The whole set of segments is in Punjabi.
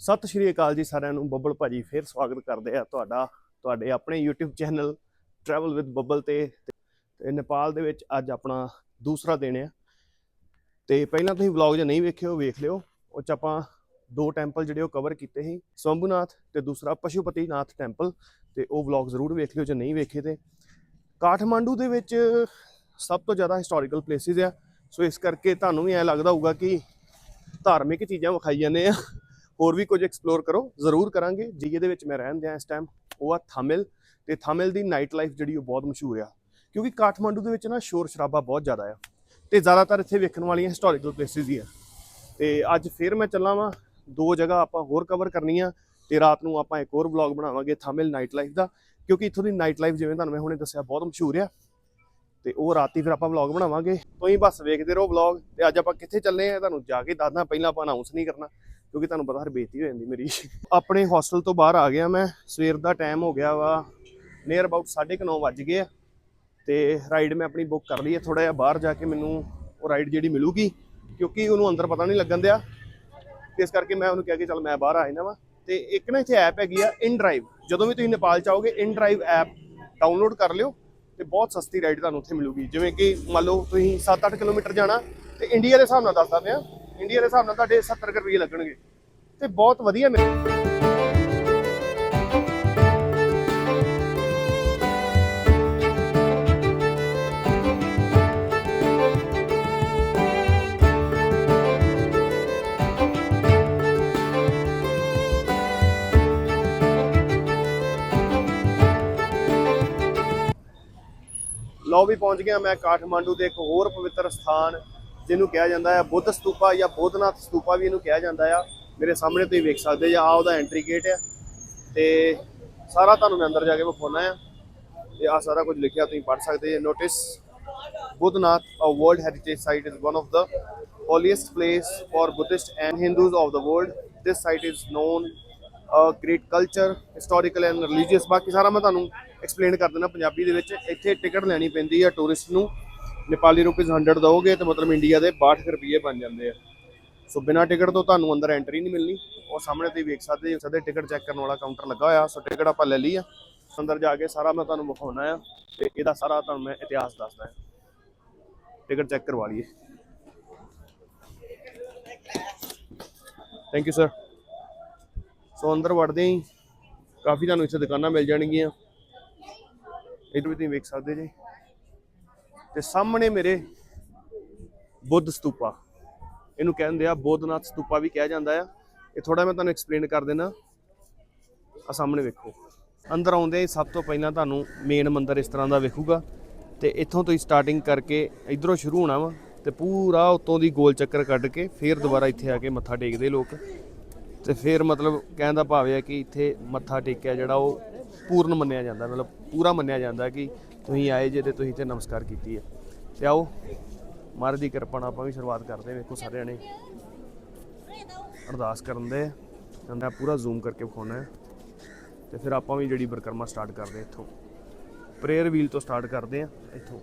ਸਤਿ ਸ਼੍ਰੀ ਅਕਾਲ ਜੀ ਸਾਰਿਆਂ ਨੂੰ। ਬੱਬਲ ਭਾਜੀ ਫੇਰ ਸਵਾਗਤ ਕਰਦੇ ਆ ਤੁਹਾਡਾ, ਤੁਹਾਡੇ ਆਪਣੇ YouTube channel travel with Babbal ਤੇ। ਤੇ ਨੇਪਾਲ ਦੇ ਵਿੱਚ ਅੱਜ ਆਪਣਾ ਦੂਸਰਾ ਦਿਨ ਆ। ਤੇ ਪਹਿਲਾਂ ਤੁਸੀਂ ਵਲੌਗ ਜੇ ਨਹੀਂ ਵੇਖਿਓ ਵੇਖ ਲਿਓ। ਉਹ ਚ ਆਪਾਂ ਦੋ ਟੈਂਪਲ ਜਿਹੜੇ ਉਹ ਕਵਰ ਕੀਤੇ ਸੀ, ਸਵੰਭੂਨਾਥ ਤੇ ਦੂਸਰਾ ਪਸ਼ੂਪਤੀਨਾਥ ਟੈਂਪਲ ਤੇ ਉਹ ਵਲੌਗ ਜ਼ਰੂਰ ਵੇਖ ਲਿਓ ਜੇ ਨਹੀਂ ਵੇਖੇ ਤੇ। ਕਾਠਮਾਂਡੂ ਦੇ ਵਿੱਚ ਸਭ ਤੋਂ ਜ਼ਿਆਦਾ ਹਿਸਟੋਰੀਕਲ ਪਲੇਸਿਸ ਆ। ਸੋ ਇਸ ਕਰਕੇ ਤੁਹਾਨੂੰ ਵੀ ਐ ਲੱਗਦਾ ਹੋਊਗਾ ਕਿ ਧਾਰਮਿਕ ਚੀਜ਼ਾਂ ਵਿਖਾਈ ਜਾਂਦੇ ਆ। ਹੋਰ ਵੀ ਕੁਝ ਐਕਸਪਲੋਰ ਕਰੋ, ਜ਼ਰੂਰ ਕਰਾਂਗੇ। ਜੀ ਇਹਦੇ ਵਿੱਚ ਮੈਂ ਰਹਿਣ ਦਿਆਂ ਇਸ ਟਾਈਮ ਉਹ ਆ ਥਾਮਿਲ। ਤੇ ਥਾਮਿਲ ਦੀ ਨਾਈਟ ਲਾਈਫ ਜਿਹੜੀ ਉਹ ਬਹੁਤ ਮਸ਼ਹੂਰ ਆ। ਕਿਉਂਕਿ ਕਾਠਮਾਂਡੂ ਦੇ ਵਿੱਚ ਨਾ ਸ਼ੋਰ ਸ਼ਰਾਬਾ ਬਹੁਤ ਜ਼ਿਆਦਾ ਆ। ਤੇ ਜ਼ਿਆਦਾਤਰ ਇੱਥੇ ਵੇਖਣ ਵਾਲੀਆਂ ਹਿਸਟੋਰੀਕਲ ਪਲੇਸਿਸ ਹੀ ਆ। ਤੇ ਅੱਜ ਫਿਰ ਮੈਂ ਚੱਲਾਂ ਵਾਂ ਦੋ ਜਗ੍ਹਾ ਆਪਾਂ ਹੋਰ ਕਵਰ ਕਰਨੀਆਂ। ਤੇ ਰਾਤ ਨੂੰ ਆਪਾਂ ਇੱਕ ਹੋਰ ਵਲੌਗ ਬਣਾਵਾਂਗੇ, ਥਾਮਿਲ ਨਾਈਟ ਲਾਈਫ ਦਾ। ਕਿਉਂਕਿ ਇੱਥੋਂ ਦੀ ਨਾਈਟ ਲਾਈਫ ਜਿਵੇਂ ਤੁਹਾਨੂੰ ਮੈਂ ਹੁਣੇ ਦੱਸਿਆ, ਬਹੁਤ ਮਸ਼ਹੂਰ ਆ। ਤੇ ਉਹ ਰਾਤੀ ਫਿਰ ਆਪਾਂ ਵਲੌਗ ਬਣਾਵਾਂਗੇ। ਤੁਸੀਂ ਬਸ ਵੇਖਦੇ ਰਹੋ ਵਲੌਗ ਤੇ ਅੱਜ ਆਪਾਂ ਕਿੱਥੇ ਚੱਲੇ ਆ, ਤੁਹਾਨੂੰ ਜਾ ਕੇ ਦੱਸਦਾ। ਪਹਿਲਾਂ ਆਪਾਂ ਅਨਾਉਂਸ ਨਹੀਂ ਕਰਨਾ। ਕਿਉਂਕਿ ਤੁਹਾਨੂੰ ਪਤਾ ਹਰ ਬੇਇੱਜ਼ਤੀ ਹੋ ਜਾਂਦੀ ਮੇਰੀ। ਆਪਣੇ ਹੋਸਟਲ ਤੋਂ ਬਾਹਰ ਆ ਗਿਆ ਮੈਂ, ਸਵੇਰ ਦਾ ਟਾਈਮ ਹੋ ਗਿਆ ਵਾ ਨੀਅਰ ਅਬਾਊਟ 9:30 ਵੱਜ ਗਏ ਆ। ਤੇ ਰਾਈਡ ਮੈਂ ਆਪਣੀ ਬੁੱਕ ਕਰ ਲਈ ਹੈ ਥੋੜਾ ਜਿਹਾ ਬਾਹਰ ਜਾ ਕੇ ਮੈਨੂੰ ਉਹ ਰਾਈਡ ਜਿਹੜੀ ਮਿਲੂਗੀ, ਕਿਉਂਕਿ ਉਹਨੂੰ ਅੰਦਰ ਪਤਾ ਨਹੀਂ ਲੱਗਣ ਦਿਆ। ਤੇ ਇਸ ਕਰਕੇ ਮੈਂ ਉਹਨੂੰ ਕਿਹਾ ਕਿ ਚੱਲ ਮੈਂ ਬਾਹਰ ਆ ਜਾਣਾ ਵਾ। ਤੇ ਇੱਕ ਨਾ ਇੱਥੇ ਐਪ ਹੈਗੀ ਆ ਇਨ ਡਰਾਈਵ ਜਦੋਂ ਵੀ ਤੁਸੀਂ ਨੇਪਾਲ ਚਾਹੋਗੇ ਇਨ ਡਰਾਈਵ ਐਪ ਡਾਊਨਲੋਡ ਕਰ ਲਿਓ ਤੇ ਬਹੁਤ ਸਸਤੀ ਰਾਈਡ ਤੁਹਾਨੂੰ ਉੱਥੇ ਮਿਲੂਗੀ। ਜਿਵੇਂ ਕਿ ਮੰਨ ਲਓ ਤੁਸੀਂ 7-8 ਕਿਲੋਮੀਟਰ ਜਾਣਾ, ਤੇ ਇੰਡੀਆ ਦੇ ਹਿਸਾਬ ਨਾਲ ਦੱਸਦਾ ਪਿਆ ਇੰਡੀਆ ਦੇ ਹਿਸਾਬ ਨਾਲ ਤੁਹਾਡੇ 70 ਕੁ ਰੁਪਏ ਲੱਗਣਗੇ। ਤੇ ਬਹੁਤ ਵਧੀਆ ਮਿਲ ਲਓ ਵੀ ਪਹੁੰਚ ਗਿਆ ਮੈਂ ਕਾਠਮਾਂਡੂ ਦੇ ਇੱਕ ਹੋਰ ਪਵਿੱਤਰ ਸਥਾਨ, ਜਿਹਨੂੰ ਕਿਹਾ ਜਾਂਦਾ ਹੈ ਬੁੱਧ ਸਤੂਪਾ ਜਾਂ ਬੋਧਨਾਥ ਸਤੂਪਾ ਵੀ ਇਹਨੂੰ ਕਿਹਾ ਜਾਂਦਾ ਆ। ਮੇਰੇ ਸਾਹਮਣੇ ਤੁਸੀਂ ਵੇਖ ਸਕਦੇ ਜਾਂ ਆ ਉਹਦਾ ਐਂਟਰੀ ਗੇਟ ਆ। ਤੇ ਸਾਰਾ ਤੁਹਾਨੂੰ ਮੈਂ ਅੰਦਰ ਜਾ ਕੇ ਵਿਖਾਉਣਾ ਆ। ਤੇ ਆ ਸਾਰਾ ਕੁਝ ਲਿਖਿਆ ਤੁਸੀਂ ਪੜ੍ਹ ਸਕਦੇ ਜੇ। Notice Boudhanath a world heritage site is one of the holiest place for buddhist and hindus of the world. This site is known, a great culture, historical and religious ਬਾਕੀ ਸਾਰਾ ਮੈਂ ਤੁਹਾਨੂੰ ਐਕਸਪਲੇਨ ਕਰ ਦਿੰਦਾ ਪੰਜਾਬੀ ਦੇ ਵਿੱਚ। ਇੱਥੇ ਟਿਕਟ ਲੈਣੀ ਪੈਂਦੀ ਹੈ ਟੂਰਿਸਟ ਨੂੰ। ਨੇਪਾਲੀ ਰੁਪੀਸ 100 ਦੋਗੇ ਤੇ ਮਤਲਬ ਇੰਡੀਆ ਦੇ 62 ਰੁਪਏ ਬਣ ਜਾਂਦੇ ਆ। ਸੋ ਬਿਨਾਂ ਟਿਕਟ ਤੋਂ ਤੁਹਾਨੂੰ ਅੰਦਰ ਐਂਟਰੀ ਨਹੀਂ ਮਿਲਣੀ। ਉਹ ਸਾਹਮਣੇ ਤੁਸੀਂ ਵੇਖ ਸਕਦੇ ਹੋ ਸਦੇ ਟਿਕਟ ਚੈੱਕ ਕਰਨ ਵਾਲਾ ਕਾਊਂਟਰ ਲੱਗਾ ਹੋਇਆ। ਸੋ ਟਿਕਟ ਆਪਾਂ ਲੈ ਲਈ ਆ। ਅੰਦਰ ਜਾ ਕੇ ਸਾਰਾ ਮੈਂ ਤੁਹਾਨੂੰ ਵਿਖਾਉਣਾ ਆ ਤੇ ਇਹਦਾ ਸਾਰਾ ਤੁਹਾਨੂੰ ਮੈਂ ਇਤਿਹਾਸ ਦੱਸਦਾ ਹਾਂ ਟਿਕਟ ਚੈੱਕ ਕਰਵਾ ਲਈਏ। ਥੈਂਕ ਯੂ ਸਰ ਸੋ ਅੰਦਰ ਵੜਦੇ ਹੀ ਕਾਫੀ ਤੁਹਾਨੂੰ ਇੱਥੇ ਦੁਕਾਨਾਂ ਮਿਲ ਜਾਣਗੀਆਂ। ਇਹ ਵੀ ਤੁਸੀਂ ਵੇਖ ਸਕਦੇ ਜੀ। ਤੇ ਸਾਹਮਣੇ ਮੇਰੇ ਬੁੱਧ ਸਤੂਪਾ। ਇਹਨੂੰ ਕਹਿੰਦੇ ਆ ਬੋਧਨਾਥ ਸਤੂਪਾ ਵੀ ਕਿਹਾ ਜਾਂਦਾ ਆ। ਇਹ ਥੋੜਾ ਮੈਂ ਤੁਹਾਨੂੰ ਐਕਸਪਲੇਨ ਕਰ ਦੇਣਾ ਆ ਸਾਹਮਣੇ ਵੇਖੋ। ਅੰਦਰ ਆਉਂਦੇ ਹੀ ਸਭ ਤੋਂ ਪਹਿਲਾਂ ਤੁਹਾਨੂੰ ਮੇਨ ਮੰਦਿਰ ਇਸ ਤਰ੍ਹਾਂ ਦਾ ਵੇਖੂਗਾ। ਤੇ ਇੱਥੋਂ ਤੁਸੀਂ ਸਟਾਰਟਿੰਗ ਕਰਕੇ ਇਧਰੋਂ ਸ਼ੁਰੂ ਹੋਣਾ ਵਾ ਤੇ ਪੂਰਾ ਉਤੋਂ ਦੀ ਗੋਲ ਚੱਕਰ ਕੱਢ ਕੇ ਫਿਰ ਦੁਬਾਰਾ ਇੱਥੇ ਆ ਕੇ ਮੱਥਾ ਟੇਕਦੇ ਲੋਕ। ਤੇ ਫਿਰ ਮਤਲਬ ਕਹਿਣ ਦਾ ਭਾਵ ਹੈ ਕਿ ਇੱਥੇ ਮੱਥਾ ਟੇਕਿਆ ਜਿਹੜਾ ਉਹ ਪੂਰਨ ਮੰਨਿਆ ਜਾਂਦਾ, ਮਤਲਬ ਪੂਰਾ ਮੰਨਿਆ ਜਾਂਦਾ ਕਿ ਤੁਸੀਂ ਆਏ ਜੇ ਤੇ ਤੁਸੀਂ ਇੱਥੇ ਨਮਸਕਾਰ ਕੀਤੀ ਹੈ। ਤੇ ਆਓ। ਮਹਾਰਾਜ ਦੀ ਕਿਰਪਾ ਨਾਲ ਆਪਾਂ ਵੀ ਸ਼ੁਰੂਆਤ ਕਰਦੇ ਵੇਖੋ ਸਾਰਿਆਂ ਨੇ। ਅਰਦਾਸ ਕਰਨ ਦੇ। ਅੰਦਰ ਪੂਰਾ ਜ਼ੂਮ ਕਰਕੇ ਵਿਖਾਉਣਾ ਹੈ। ਤੇ ਫਿਰ ਆਪਾਂ ਵੀ ਜਿਹੜੀ ਬਰਕਰਮਾ ਸਟਾਰਟ ਕਰਦੇ ਇੱਥੋਂ। ਪ੍ਰੇਅਰ ਵੀਲ ਤੋਂ ਸਟਾਰਟ ਕਰਦੇ ਆ ਇੱਥੋਂ।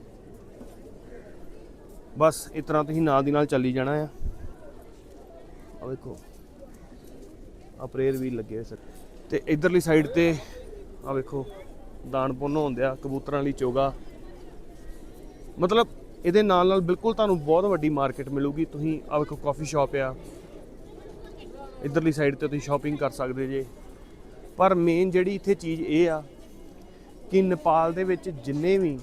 ਬਸ, ਇਸ ਤਰ੍ਹਾਂ ਤੁਸੀਂ ਨਾਲ ਦੀ ਨਾਲ ਚੱਲੀ ਜਾਣਾ ਆ। ਆ ਵੇਖੋ। ਆ ਪ੍ਰੇਅਰ ਵੀਲ ਲੱਗੇ ਹੋਏ ਸਰ। ਤੇ ਇਧਰਲੀ ਸਾਈਡ ਤੇ ਆ ਵੇਖੋ, ਦਾਨ ਪੁੰਨ ਹੁੰਦੇ ਆ ਕਬੂਤਰਾਂ ਲਈ ਚੋਗਾ। ਮਤਲਬ ਇਹਦੇ ਨਾਲ ਨਾਲ ਬਿਲਕੁਲ ਤੁਹਾਨੂੰ ਬਹੁਤ ਵੱਡੀ ਮਾਰਕੀਟ ਮਿਲੂਗੀ। ਤੁਸੀਂ ਆ ਵੇਖੋ ਕਾਫੀ ਸ਼ਾਪ ਆ। ਇਧਰਲੀ ਸਾਈਡ ਤੇ ਤੁਸੀਂ ਸ਼ਾਪਿੰਗ ਕਰ ਸਕਦੇ ਜੇ। ਪਰ ਮੇਨ ਜਿਹੜੀ ਇੱਥੇ ਚੀਜ਼ ਇਹ ਆ ਕਿ ਨੇਪਾਲ ਦੇ ਵਿੱਚ ਜਿੰਨੇ ਵੀ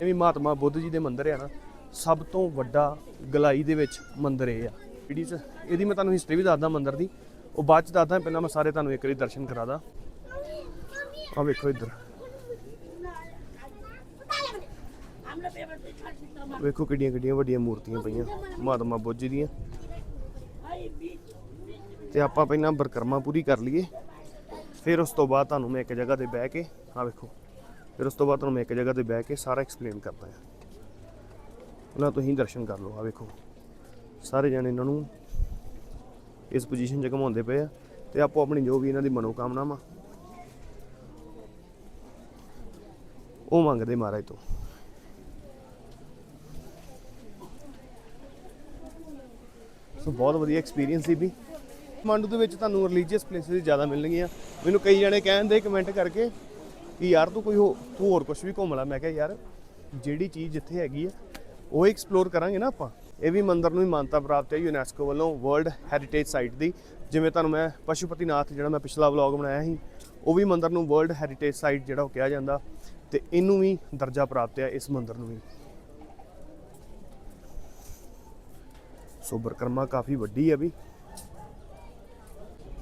ਇਹ ਵੀ ਮਹਾਤਮਾ ਬੁੱਧ ਜੀ ਦੇ ਮੰਦਿਰ ਆ ਨਾ, ਸਭ ਤੋਂ ਵੱਡਾ ਗਲਾਈ ਦੇ ਵਿੱਚ ਮੰਦਿਰ ਇਹ ਆ। ਜਿਹੜੀ ਇਹਦੀ ਮੈਂ ਤੁਹਾਨੂੰ ਹਿਸਟਰੀ ਵੀ ਦੱਸਦਾ ਮੰਦਿਰ ਦੀ। ਉਹ ਬਾਅਦ ਚ ਦੱਸਦਾ, ਪਹਿਲਾਂ ਮੈਂ ਸਾਰੇ ਤੁਹਾਨੂੰ ਇੱਕ ਵਾਰੀ ਦਰਸ਼ਨ ਕਰਾਦਾ। ਆ ਵੇਖੋ ਇੱਧਰ। ਵੇਖੋ ਕਿੱਡੀਆਂ ਕਿੱਡੀਆਂ ਵੱਡੀਆਂ ਮੂਰਤੀਆਂ ਪਈਆਂ, ਮਹਾਤਮਾ ਬੁੱਧ ਦੀਆਂ। ਤੇ ਆਪਾਂ ਪਹਿਲਾਂ ਬਰਕਰਮਾ ਪੂਰੀ ਕਰ ਲਈਏ, ਫਿਰ ਉਸ ਤੋਂ ਬਾਅਦ ਤੁਹਾਨੂੰ ਮੈਂ ਇੱਕ ਜਗ੍ਹਾ ਤੇ ਬਹਿ ਕੇ ਆ ਵੇਖੋ, ਫਿਰ ਉਸ ਤੋਂ ਬਾਅਦ ਤੁਹਾਨੂੰ ਮੈਂ ਇੱਕ ਜਗ੍ਹਾ ਤੇ ਬਹਿ ਕੇ ਸਾਰਾ ਐਕਸਪਲੇਨ ਕਰਦਾ ਹਾਂ। ਪਹਿਲਾਂ ਤੁਸੀਂ ਦਰਸ਼ਨ ਕਰ ਲਓ ਆ ਵੇਖੋ। ਸਾਰੇ ਜਣੇ ਇਹਨਾਂ ਨੂੰ ਇਸ ਪੋਜੀਸ਼ਨ 'ਚ ਘਮਾਉਂਦੇ ਪਏ ਆ, ਤੇ ਆਪੋ ਆਪਣੀ ਜੋ ਵੀ ਇਹਨਾਂ ਦੀ ਮਨੋਕਾਮਨਾਵਾਂ, ਉਹ ਮੰਗਦੇ ਮਹਾਰਾਜ ਤੋਂ। ਸੋ ਬਹੁਤ ਵਧੀਆ ਐਕਸਪੀਰੀਅੰਸ ਸੀ ਵੀ। ਕਾਠਮਾਂਡੂ ਦੇ ਵਿੱਚ ਤੁਹਾਨੂੰ ਰਿਲੀਜੀਅਸ ਪਲੇਸਿਸ ਜ਼ਿਆਦਾ ਮਿਲਣਗੀਆਂ। ਮੈਨੂੰ ਕਈ ਜਣੇ ਕਹਿੰਦੇ ਕਮੈਂਟ ਕਰਕੇ ਕਿ ਯਾਰ ਤੂੰ ਕੋਈ ਤੂੰ ਹੋਰ ਕੁਝ ਵੀ ਘੁੰਮ ਲੈ। ਮੈਂ ਕਿਹਾ, ਯਾਰ, ਜਿਹੜੀ ਚੀਜ਼ ਜਿੱਥੇ ਹੈਗੀ ਆ, ਉਹ ਐਕਸਪਲੋਰ ਕਰਾਂਗੇ ਨਾ ਆਪਾਂ। ਇਹ ਵੀ ਮੰਦਿਰ ਨੂੰ ਹੀ ਮਾਨਤਾ ਪ੍ਰਾਪਤ ਹੈ ਯੂਨੈਸਕੋ ਵੱਲੋਂ ਵਰਲਡ ਹੈਰੀਟੇਜ ਸਾਈਟ ਦੀ। ਜਿਵੇਂ ਤੁਹਾਨੂੰ ਮੈਂ ਪਸ਼ੂਪਤੀਨਾਥ ਜਿਹੜਾ ਮੈਂ ਪਿਛਲਾ ਵਲੌਗ ਬਣਾਇਆ ਸੀ, ਉਹ ਵੀ ਮੰਦਿਰ ਨੂੰ ਵਰਲਡ ਹੈਰੀਟੇਜ ਸਾਈਟ ਜਿਹੜਾ ਉਹ ਕਿਹਾ ਜਾਂਦਾ। ਤੇ ਇਹਨੂੰ ਵੀ ਦਰਜਾ ਪ੍ਰਾਪਤ ਹੈ ਇਸ ਮੰਦਿਰ ਨੂੰ ਵੀ। ਸੋ ਬਰਕਰਮਾ ਕਾਫੀ ਵੱਡੀ ਆ ਵੀ।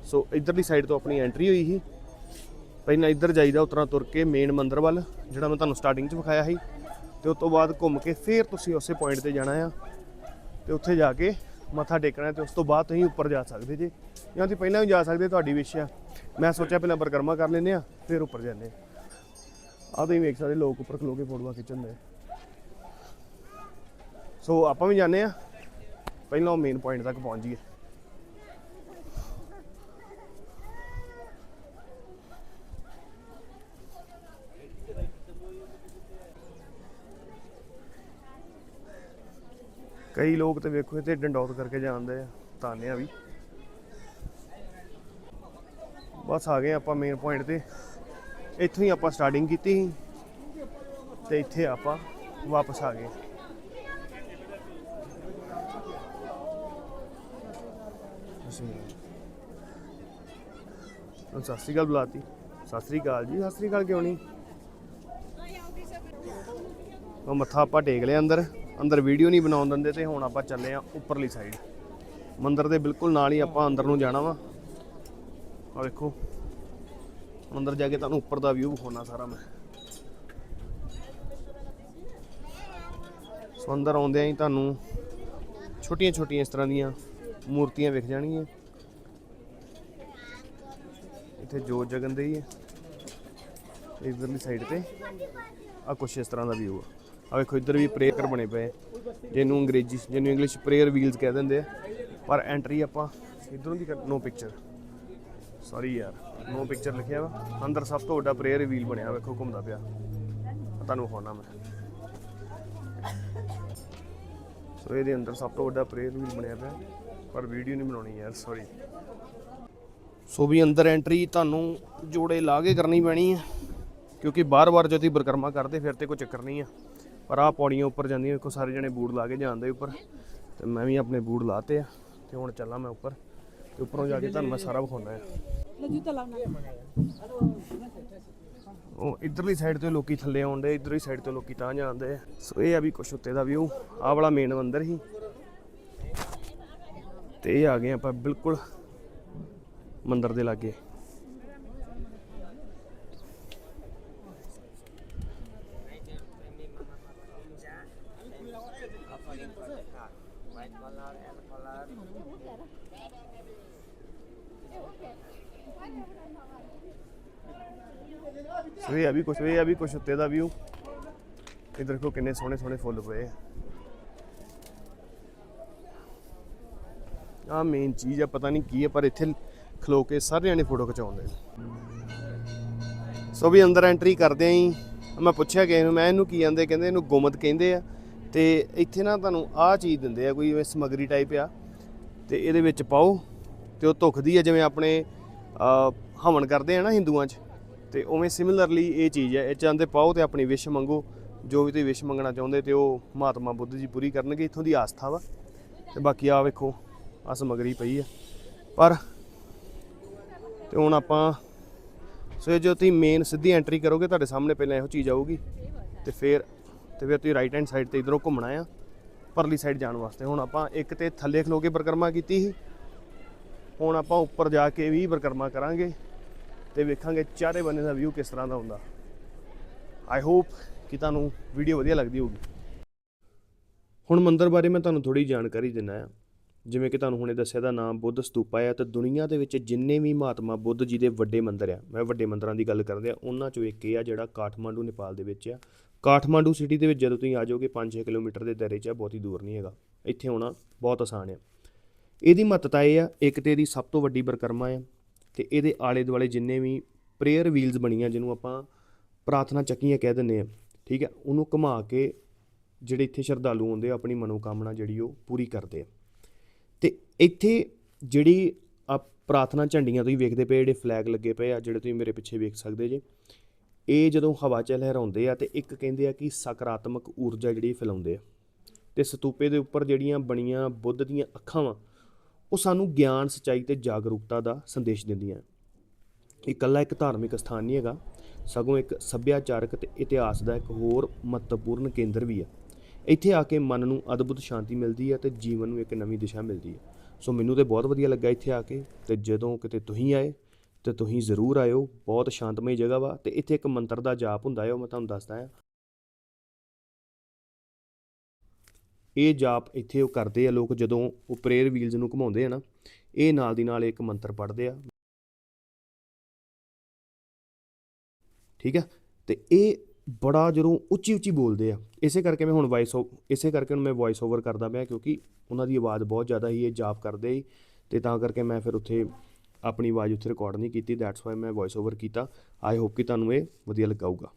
ਸੋ ਇਧਰਲੀ ਸਾਈਡ ਤੋਂ ਆਪਣੀ ਐਂਟਰੀ ਹੋਈ ਸੀ। ਪਹਿਲਾਂ ਇੱਧਰ ਜਾਈਦਾ ਉਤਰਾ ਤੁਰ ਕੇ ਮੇਨ ਮੰਦਰ ਵੱਲ, ਜਿਹੜਾ ਮੈਂ ਤੁਹਾਨੂੰ ਸਟਾਰਟਿੰਗ 'ਚ ਵਿਖਾਇਆ ਸੀ। ਤੇ ਉਸ ਤੋਂ ਬਾਅਦ ਘੁੰਮ ਕੇ ਫੇਰ ਤੁਸੀਂ ਉਸੇ ਪੁਆਇੰਟ ਤੇ ਜਾਣਾ ਆ। ਤੇ ਉੱਥੇ ਜਾ ਕੇ ਮੱਥਾ ਟੇਕਣਾ ਤੇ ਉਸ ਤੋਂ ਬਾਅਦ ਤੁਸੀਂ ਉੱਪਰ ਜਾ ਸਕਦੇ ਜੇ। ਜਾਂ ਤੁਸੀਂ ਪਹਿਲਾਂ ਵੀ ਜਾ ਸਕਦੇ, ਤੁਹਾਡੀ ਵਿਸ਼ ਆ। ਮੈਂ ਸੋਚਿਆ ਪਹਿਲਾਂ ਬਰਕਰਮਾ ਕਰ ਲੈਂਦੇ ਆ, ਫਿਰ ਉੱਪਰ ਜਾਂਦੇ ਆ। ਆਹ ਤੁਸੀਂ ਵੇਖ ਸਕਦੇ, ਲੋਕ ਉੱਪਰ ਖਲੋ ਕੇ ਫੋਟੋਆਂ ਖਿੱਚਣ ਦੇ। ਸੋ ਆਪਾਂ ਵੀ ਜਾਂਦੇ ਆ। ਪਹਿਲਾਂ ਮੇਨ ਪੁਆਇੰਟ ਤੱਕ ਪਹੁੰਚ ਜਾਈਏ ਕਈ ਲੋਕ ਤੇ ਵੇਖੋ ਇੱਥੇ ਡੰਡੌਤ ਕਰਕੇ ਜਾਂਦੇ ਆ ਤਾਨਿਆ ਵੀ। ਬਸ ਆ ਗਏ ਆਪਾਂ ਮੇਨ ਪੁਆਇੰਟ ਤੇ। ਇੱਥੋਂ ਹੀ ਆਪਾਂ ਸਟਾਰਟਿੰਗ ਕੀਤੀ ਸੀ ਤੇ ਇੱਥੇ ਆਪਾਂ ਵਾਪਸ ਆ ਗਏ। ਅਸੀਂ ਸਤਿ ਸ੍ਰੀ ਅਕਾਲ ਬੁਲਾਤੀ। ਸਤਿ ਸ੍ਰੀ ਅਕਾਲ ਜੀ, ਸਤਿ ਸ੍ਰੀ ਅਕਾਲ ਕਿਉਂ ਨਹੀਂ? ਉਹ ਮੱਥਾ ਆਪਾਂ ਟੇਕ ਲਿਆ ਅੰਦਰ। ਅੰਦਰ ਵੀਡੀਓ ਨਹੀਂ ਬਣਾਉਣ ਦਿੰਦੇ ਤੇ ਹੁਣ ਆਪਾਂ ਚੱਲੇ ਆ ਉੱਪਰਲੀ ਸਾਈਡ ਮੰਦਿਰ ਦੇ ਬਿਲਕੁਲ ਨਾਲ ਹੀ ਆਪਾਂ ਅੰਦਰ ਨੂੰ ਜਾਣਾ ਵਾ। ਆ ਵੇਖੋ। ਹੁਣ ਅੰਦਰ ਜਾ ਕੇ ਤੁਹਾਨੂੰ ਉੱਪਰ ਦਾ ਵਿਊ ਵਿਖਾਉਣਾ ਸਾਰਾ ਮੈਂ। ਸੋ ਅੰਦਰ ਆਉਂਦਿਆਂ ਹੀ ਤੁਹਾਨੂੰ ਛੋਟੀਆਂ ਛੋਟੀਆਂ ਇਸ ਤਰ੍ਹਾਂ ਦੀਆਂ ਮੂਰਤੀਆਂ ਵਿਖ ਜਾਣਗੀਆਂ। ਇੱਥੇ ਜੋਤ ਜਗਨ ਦੀ ਹੈ ਇਧਰਲੀ ਸਾਈਡ ਤੇ। ਆ ਕੁਛ ਇਸ ਤਰ੍ਹਾਂ ਦਾ ਵਿਊ ਆ ਆ ਵੇਖੋ, ਇੱਧਰ ਵੀ ਪ੍ਰੇਅਰ ਬਣੇ ਪਏ ਜਿਹਨੂੰ ਅੰਗਰੇਜ਼ੀ ਜਿਹਨੂੰ ਇੰਗਲਿਸ਼ ਪ੍ਰੇਅਰ ਵੀਲਸ ਕਹਿ ਦਿੰਦੇ ਆ। ਪਰ ਐਂਟਰੀ ਆਪਾਂ ਇਧਰੋਂ ਦੀ ਨੋ ਪਿਕਚਰ ਸੌਰੀ ਯਾਰ ਨੋ ਪਿਕਚਰ ਲਿਖਿਆ ਵਾ। ਅੰਦਰ ਸਭ ਤੋਂ ਵੱਡਾ ਪ੍ਰੇਅਰ ਵੀਲ ਬਣਿਆ ਵੇਖੋ, ਘੁੰਮਦਾ ਪਿਆ। ਤੁਹਾਨੂੰ ਵਿਖਾਉਣਾ ਮੈਂ। ਸੋ ਇਹਦੇ ਅੰਦਰ ਸਭ ਤੋਂ ਵੱਡਾ ਪ੍ਰੇਅਰ ਵੀਲ ਬਣਿਆ ਪਿਆ। ਪਰ ਵੀਡੀਓ ਨਹੀਂ ਬਣਾਉਣੀ ਯਾਰ ਸੌਰੀ ਸੋ ਵੀ ਅੰਦਰ ਐਂਟਰੀ ਤੁਹਾਨੂੰ ਜੋੜੇ ਲਾ ਕੇ ਕਰਨੀ ਪੈਣੀ ਹੈ ਕਿਉਂਕਿ ਬਾਰ-ਬਾਰ ਜਦੋਂ ਤੁਸੀਂ ਬਰਕਰਮਾ ਕਰਦੇ ਫਿਰ ਤੇ ਕੋਈ ਚੱਕਰ ਨਹੀਂ ਆ। ਪਰ ਆਹ ਪੌੜੀਆਂ ਉੱਪਰ ਜਾਂਦੀਆਂ ਵੇਖੋ ਸਾਰੇ ਜਣੇ ਬੂਟ ਲਾ ਕੇ ਜਾਂਦੇ ਉੱਪਰ। ਤੇ ਮੈਂ ਵੀ ਆਪਣੇ ਬੂਟ ਲਾਤੇ ਆ ਤੇ ਹੁਣ ਚੱਲਾਂ ਮੈਂ ਉੱਪਰ। ਤੇ ਉੱਪਰੋਂ ਜਾ ਕੇ ਤੁਹਾਨੂੰ ਮੈਂ ਸਾਰਾ ਵਿਖਾਉਣਾ ਹੈ ਉਹ ਇਧਰਲੀ ਸਾਈਡ ਤੋਂ ਲੋਕੀ ਥੱਲੇ ਆਉਂਦੇ ਇਧਰਲੀ ਸਾਈਡ ਤੋਂ ਲੋਕੀ ਤਾਂ ਜਾਂਦੇ ਆ। ਸੋ ਇਹ ਆ ਵੀ ਕੁਛ ਉੱਤੇ ਦਾ ਵਿਊ ਆਹ ਵਾਲਾ ਮੇਨ ਮੰਦਿਰ ਸੀ। ਤੇ ਇਹ ਆ ਗਏ ਆਪਾਂ ਬਿਲਕੁਲ ਮੰਦਰ ਦੇ ਲਾਗੇ। ਸੋ ਇਹ ਆ ਵੀ ਕੁਛ ਇਹ ਆ ਵੀ ਕੁਛ, ਉੱਤੇ ਦਾ ਵਿਊ ਇਧਰ ਦੇਖੋ ਕਿੰਨੇ ਸੋਹਣੇ ਸੋਹਣੇ ਫੁੱਲ ਪਏ ਆ। ਆ ਮੇਨ ਚੀਜ਼ ਆ, ਪਤਾ ਨਹੀਂ ਕੀ ਹੈ ਪਰ ਇੱਥੇ ਖਲੋ ਕੇ ਸਾਰੇ ਜਣੇ ਫੋਟੋ ਖਿਚਾਉਂਦੇ ਨੇ। ਸੋ ਵੀ ਅੰਦਰ ਐਂਟਰੀ ਕਰਦੇ ਆਂ ਹੀ ਮੈਂ ਪੁੱਛਿਆ ਕਿਸੇ ਨੂੰ, ਮੈਂ ਇਹਨੂੰ ਕੀ ਕਹਿੰਦੇ ਕਹਿੰਦੇ ਇਹਨੂੰ ਗੁਮਤ ਕਹਿੰਦੇ ਆ। ਤੇ ਇੱਥੇ ਨਾ ਤੁਹਾਨੂੰ ਆਹ ਚੀਜ਼ ਦਿੰਦੇ ਆ, ਕੋਈ ਜਿਵੇਂ ਸਮਗਰੀ ਟਾਈਪ ਆ। ਤੇ ਇਹਦੇ ਵਿੱਚ ਪਾਓ, ਤੇ ਉਹ ਧੁਖਦੀ ਆ, ਜਿਵੇਂ ਆਪਣੇ ਹਵਨ ਕਰਦੇ ਆ ਨਾ ਹਿੰਦੂਆਂ 'ਚ। ਤੇ ਉਵੇਂ ਸਿਮਿਲਰਲੀ ਇਹ ਚੀਜ਼ ਹੈ ਇਹ ਚਾਹੁੰਦੇ ਪਾਓ ਤੇ ਆਪਣੀ ਵਿਸ਼ ਮੰਗੋ। ਜੋ ਵੀ ਤੁਸੀਂ ਵਿਸ਼ ਮੰਗਣਾ ਚਾਹੁੰਦੇ ਤੇ ਉਹ ਮਹਾਤਮਾ ਬੁੱਧ ਜੀ ਪੂਰੀ ਕਰਨਗੇ, ਇੱਥੋਂ ਦੀ ਆਸਥਾ ਵਾ। ਤੇ ਬਾਕੀ ਆ ਵੇਖੋ। ਆ ਸਮਗਰੀ ਪਈ ਆ। ਪਰ ਤੇ ਹੁਣ ਆਪਾਂ ਸੋ ਇਹ ਜੋ ਤੁਸੀਂ ਮੇਨ ਸਿੱਧੀ ਐਂਟਰੀ ਕਰੋਗੇ, ਤੁਹਾਡੇ ਸਾਹਮਣੇ ਪਹਿਲਾਂ ਇਹੋ ਚੀਜ਼ ਆਊਗੀ। ਤੇ ਫਿਰ ਤੇ ਫਿਰ ਤੁਸੀਂ ਰਾਈਟ ਹੈਂਡ ਸਾਈਡ ਤੇ ਇਧਰੋਂ ਘੁੰਮਣਾ ਆ, ਪਰਲੀ ਸਾਈਡ ਜਾਣ ਵਾਸਤੇ। ਹੁਣ ਆਪਾਂ ਇੱਕ ਤੇ ਥੱਲੇ ਖਲੋ ਕੇ ਬਰਕਰਮਾ ਕੀਤੀ ਸੀ। ਹੁਣ ਆਪਾਂ ਉੱਪਰ ਜਾ ਕੇ ਵੀ ਬਰਕਰਮਾ ਕਰਾਂਗੇ ਤੇ ਵੇਖਾਂਗੇ ਚਾਰੇ ਬੰਨੇ ਦਾ ਵਿਊ ਕਿਸ ਤਰ੍ਹਾਂ ਦਾ ਹੁੰਦਾ। ਆਈ ਹੋਪ ਕਿ ਤੁਹਾਨੂੰ ਵੀਡੀਓ ਵਧੀਆ ਲੱਗਦੀ ਹੋਊਗੀ। ਹੁਣ ਮੰਦਰ ਬਾਰੇ ਮੈਂ ਤੁਹਾਨੂੰ ਥੋੜੀ ਜਾਣਕਾਰੀ ਦਿੰਦਾ ਆ। ਜਿਵੇਂ ਕਿ ਤੁਹਾਨੂੰ ਹੁਣੇ ਦੱਸਿਆ ਦਾ ਨਾਮ ਬੁੱਧ ਸਤੂਪਾ ਆ, ਤੇ ਦੁਨੀਆ ਦੇ ਵਿੱਚ ਜਿੰਨੇ ਵੀ ਮਹਾਤਮਾ ਬੁੱਧ ਜੀ ਦੇ ਵੱਡੇ ਮੰਦਿਰ ਆ, ਮੈਂ ਵੱਡੇ ਮੰਦਿਰਾਂ ਦੀ ਗੱਲ ਕਰਦੇ ਆ ਉਹਨਾਂ ਚੋਂ ਇੱਕ ਇਹ ਆ ਜਿਹੜਾ ਕਾਠਮਾਂਡੂ, ਨੇਪਾਲ ਦੇ ਵਿੱਚ ਆ। ਕਾਠਮਾਂਡੂ ਸਿਟੀ ਦੇ ਵਿੱਚ ਜਦੋਂ ਤੁਸੀਂ ਆ ਜਾਓਗੇ 5-6 ਕਿਲੋਮੀਟਰ ਦੇ ਦਾਇਰੇ 'ਚ ਆ, ਬਹੁਤੀ ਦੂਰ ਨਹੀਂ ਹੈਗਾ, ਇੱਥੇ ਆਉਣਾ ਬਹੁਤ ਆਸਾਨ ਆ। ਇਹਦੀ ਮਹੱਤਤਾ ਇਹ ਆ, ਇੱਕ ਤੇ ਇਹਦੀ ਸਭ ਤੋਂ ਵੱਡੀ ਬਰਕਰਮਾ ਆ, ਤੇ ਇਹਦੇ ਆਲੇ ਦੁਆਲੇ ਜਿੰਨੇ ਵੀ ਪ੍ਰੇਅਰ ਵੀਲਸ ਬਣੀਆਂ, ਜਿਹਨੂੰ ਆਪਾਂ ਪ੍ਰਾਰਥਨਾ ਚੱਕੀਆਂ ਕਹਿ ਦਿੰਦੇ ਆ, ਠੀਕ ਹੈ ਉਹਨੂੰ ਘੁਮਾ ਕੇ ਜਿਹੜੇ ਇੱਥੇ ਸ਼ਰਧਾਲੂ ਆਉਂਦੇ ਆ, ਆਪਣੀ ਮਨੋਕਾਮਨਾ ਜਿਹੜੀ ਉਹ ਪੂਰੀ ਕਰਦੇ ਆ। ਇੱਥੇ ਜਿਹੜੀ ਆ ਪ੍ਰਾਰਥਨਾ ਝੰਡੀਆਂ ਤੁਸੀਂ ਵੇਖਦੇ ਪਏ ਜਿਹੜੇ ਫਲੈਗ ਲੱਗੇ ਪਏ ਆ, ਜਿਹੜੇ ਤੁਸੀਂ ਮੇਰੇ ਪਿੱਛੇ ਵੇਖ ਸਕਦੇ ਜੇ, ਇਹ ਜਦੋਂ ਹਵਾ 'ਚ ਲਹਿਰਾਉਂਦੇ ਆ ਤੇ ਇੱਕ ਕਹਿੰਦੇ ਆ ਕਿ ਸਕਾਰਾਤਮਕ ਊਰਜਾ ਜਿਹੜੀ ਫੈਲਾਉਂਦੇ ਆ ਤੇ ਸਤੂਪੇ ਦੇ ਉੱਪਰ ਜਿਹੜੀਆਂ ਬਣੀਆਂ ਬੁੱਧ ਦੀਆਂ ਅੱਖਾਂ ਵਾ, ਉਹ ਸਾਨੂੰ ਗਿਆਨ, ਸਚਾਈ ਤੇ ਜਾਗਰੂਕਤਾ ਦਾ ਸੰਦੇਸ਼ ਦਿੰਦੀਆਂ ਇਹ ਇਕੱਲਾ ਇੱਕ ਧਾਰਮਿਕ ਸਥਾਨ ਨਹੀਂ ਹੈਗਾ, ਸਗੋਂ ਇੱਕ ਸੱਭਿਆਚਾਰਕ ਤੇ ਇਤਿਹਾਸ ਦਾ ਇੱਕ ਹੋਰ ਮਹੱਤਵਪੂਰਨ ਕੇਂਦਰ ਵੀ ਆ। ਇੱਥੇ ਆ ਕੇ ਮਨ ਨੂੰ ਅਦਭੁਤ ਸ਼ਾਂਤੀ ਮਿਲਦੀ ਹੈ ਤੇ ਜੀਵਨ ਨੂੰ ਇੱਕ ਨਵੀਂ ਦਿਸ਼ਾ ਮਿਲਦੀ ਹੈ ਸੋ ਮੈਨੂੰ ਤੇ ਬਹੁਤ ਵਧੀਆ ਲੱਗਾ ਇੱਥੇ ਆ ਕੇ ਤੇ ਜਦੋਂ ਕਿਤੇ ਤੁਸੀਂ ਆਏ ਤੇ ਤੁਸੀਂ ਜ਼ਰੂਰ ਆਇਓ, ਬਹੁਤ ਸ਼ਾਂਤਮਈ ਜਗ੍ਹਾ ਵਾ ਤੇ ਇੱਥੇ ਇੱਕ ਮੰਤਰ ਦਾ ਜਾਪ ਹੁੰਦਾ ਹੈ ਉਹ ਮੈਂ ਤੁਹਾਨੂੰ ਦੱਸਦਾ ਹਾਂ ਇਹ ਜਾਪ ਇੱਥੇ ਉਹ ਕਰਦੇ ਆ ਲੋਕ ਜਦੋਂ ਉਹ ਪ੍ਰੇਅਰ ਵੀਲਸ ਨੂੰ ਘੁਮਾਉਂਦੇ ਆ ਨਾ, ਇਹ ਨਾਲ ਦੀ ਨਾਲ ਇੱਕ ਮੰਤਰ ਪੜ੍ਹਦੇ ਆ। ਠੀਕ ਹੈ ਤੇ ਇਹ ਬੜਾ ਜਦੋਂ ਉੱਚੀ ਉੱਚੀ ਬੋਲਦੇ ਆ, ਇਸੇ ਕਰਕੇ ਮੈਂ ਹੁਣ ਵਾਇਸ ਇਸੇ ਕਰਕੇ ਹੁਣ ਮੈਂ ਵੌਇਸ ਓਵਰ ਕਰਦਾ ਪਿਆ ਕਿਉਂਕਿ ਉਹਨਾਂ ਦੀ ਆਵਾਜ਼ ਬਹੁਤ ਜ਼ਿਆਦਾ ਹੀ ਇਹ ਜਾਪ ਕਰਦੇ ਹੀ ਤੇ ਤਾਂ ਕਰਕੇ ਮੈਂ ਫਿਰ ਉੱਥੇ ਆਪਣੀ ਆਵਾਜ਼ ਉੱਥੇ ਰਿਕਾਰਡ ਨਹੀਂ ਕੀਤੀ ਦੈਟਸ ਵਾਈ ਮੈਂ ਵੌਇਸ ਓਵਰ ਕੀਤਾ। ਆਈ ਹੋਪ ਕਿ ਤੁਹਾਨੂੰ ਇਹ ਵਧੀਆ ਲੱਗਾਊਗਾ